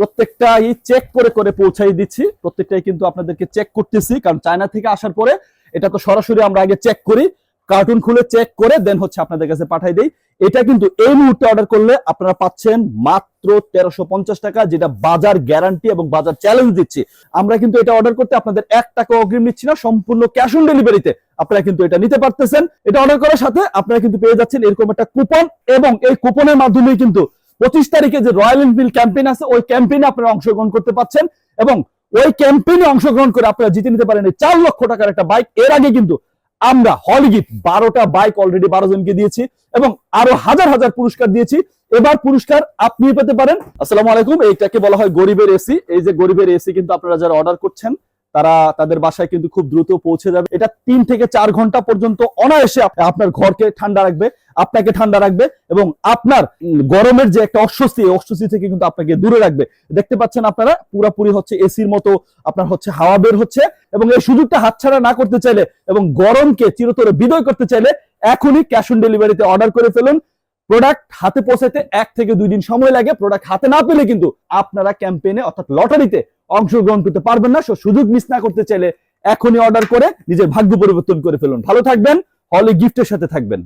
প্রত্যেকটাই চেক করে করে পৌঁছাই দিচ্ছি। প্রত্যেকটাই কিন্তু আপনাদেরকে চেক করতেছি, কারণ চায়না থেকে আসার পরে এটা তো সরাসরি আমরা আগে চেক করি কার্টুন খুলে চেক করে দেন হচ্ছে আপনাদের কাছে পাঠাই দেই। এটা কিন্তু এই মুহূর্তে অর্ডার করলে আপনারা পাচ্ছেন মাত্র তেরোশো পঞ্চাশ টাকা, যেটা বাজার গ্যারান্টি এবং বাজার চ্যালেঞ্জ দিচ্ছি। আমরা কিন্তু এটা অর্ডার করতে আপনাদের এক টাকা অগ্রিম নিচ্ছি না, সম্পূর্ণ ক্যাশ অন ডেলিভারিতে আপনারা কিন্তু এটা নিতে পারতেছেন। এটা অর্ডার করার সাথে আপনারা কিন্তু পেয়ে যাচ্ছেন এরকম একটা কুপন এবং এই কুপনের মাধ্যমে কিন্তু পঁচিশ তারিখে যে রয়্যাল এনফিল্ড ক্যাম্পেইন আছে, ওই ক্যাম্পেইনে আপনারা অংশগ্রহণ করতে পারছেন এবং ওই ক্যাম্পেইনে অংশগ্রহণ করে আপনারা জিতে নিতে পারেন চার লক্ষ টাকার একটা বাইক এর আগে কিন্তু আমরা হল গিফট বারোটা বাইক অলরেডি বারো জনকে দিয়েছি এবং আরও হাজার হাজার পুরস্কার দিয়েছি। এবার পুরস্কার আপনি পেতে পারেন। আসসালামু আলাইকুম, এইটাকে বলা হয় গরিবের এসি এই যে গরিবের এসি কিন্তু আপনারা যারা অর্ডার করছেন তারা তাদের বাসায় কিন্তু খুব দ্রুত পৌঁছে যাবে। এটা তিন থেকে চার ঘণ্টা পর্যন্ত অনায়াসে আপনার ঘরকে ঠান্ডা রাখবে, আপনাকে ঠান্ডা রাখবে এবং আপনার গরমের যে একটা অস্বস্তি অস্বস্তি থেকে কিন্তু আপনাকে দূরে রাখবে। দেখতে পাচ্ছেন আপনারা, পুরাপুরি হচ্ছে এসির মতো আপনার হচ্ছে হাওয়া বের হচ্ছে এবং এই সুযোগটা হাতছাড়া না করতে চাইলে এবং গরমকে চিরতরে বিদয় করতে চাইলে এখনই ক্যাশ অন ডেলিভারিতে অর্ডার করে ফেলুন। প্রোডাক্ট হাতে পৌঁছাতে এক থেকে দুই দিন সময় লাগে। প্রোডাক্ট হাতে না পেলে কিন্তু আপনারা ক্যাম্পেইনে অর্থাৎ লটারিতে অংশগ্রহণ করতে পারবেন না। সুযোগ মিস না করতে চাইলে এখনই অর্ডার করে নিজের ভাগ্য পরিবর্তন করে ফেলুন। ভালো থাকবেন, হলে গিফটের সাথে থাকবেন।